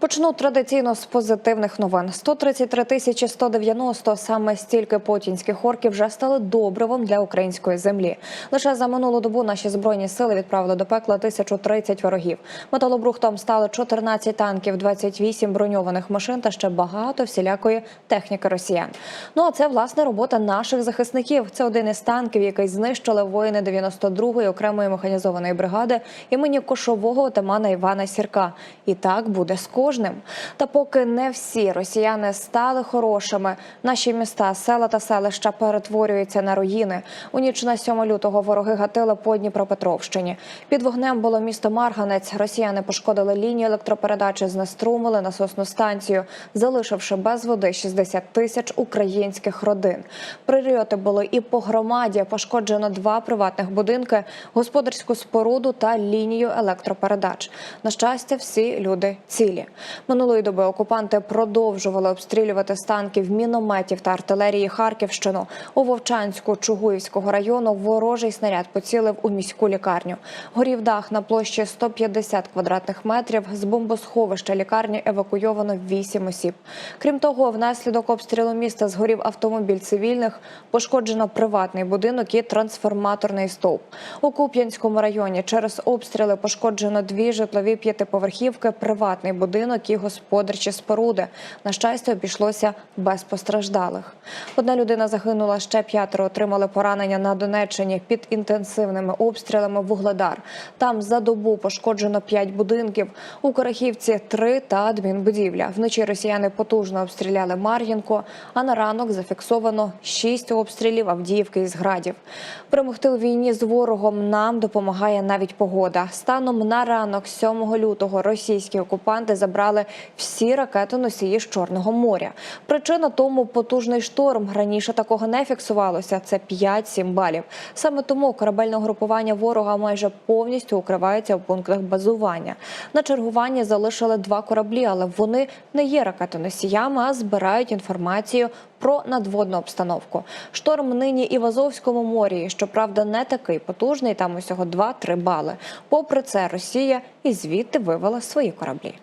Почну традиційно з позитивних новин. 133 тисячі 190 – саме стільки путінських орків вже стали добривом для української землі. Лише за минулу добу наші збройні сили відправили до пекла 1030 ворогів. Металобрухтом стали 14 танків, 28 броньованих машин та ще багато всілякої техніки росіян. Ну а це власне робота наших захисників. Це один із танків, який знищили воїни 92-ї окремої механізованої бригади імені кошового отамана Івана Сірка. І так буде з кожним. Та поки не всі росіяни стали хорошими, наші міста, села та селища перетворюються на руїни. У ніч на 7 лютого вороги гатили по Дніпропетровщині. Під вогнем було місто Марганець. Росіяни пошкодили лінію електропередачі, знеструмили насосну станцію, залишивши без води 60 тисяч українських родин. Прильоти були і по громаді. Пошкоджено два приватних будинки, господарську споруду та лінію електропередач. На щастя, всі люди цілі. Минулої доби окупанти продовжували обстрілювати з танків, мінометів та артилерії Харківщину. У Вовчанську Чугуївського району ворожий снаряд поцілив у міську лікарню. Горів дах на площі 150 квадратних метрів. З бомбосховища лікарні евакуйовано 8 осіб. Крім того, внаслідок обстрілу міста згорів автомобіль цивільних, пошкоджено приватний будинок і трансформаторний стовп. У Куп'янському районі через обстріли пошкоджено дві житлові п'ятиповерхівки, приватний будинок і господарчі споруди. На щастя, обійшлося без постраждалих. Одна людина загинула, ще п'ятеро отримали поранення на Донеччині під інтенсивними обстрілами Вугледар. Там за добу пошкоджено п'ять будинків. У Корахівці три та адмінбудівля. Вночі росіяни потужно обстріляли Мар'їнко, а на ранок зафіксовано шість обстрілів Авдіївки із градів. Перемогти у війні з ворогом нам допомагає навіть погода. Станом на ранок 7 лютого російські окупанти забрали всі ракетоносії з Чорного моря. Причина тому потужний шторм. Раніше такого не фіксувалося. Це 5-7 балів. Саме тому корабельне групування ворога майже повністю укривається у пунктах базування. На чергуванні залишили два кораблі, але вони не є ракетоносіями, а збирають інформацію про надводну обстановку. Шторм нині і в Азовському морі. Щоправда, не такий потужний. Там усього 2-3 бали. Попри це, Росія і звідти вивела свої кораблі.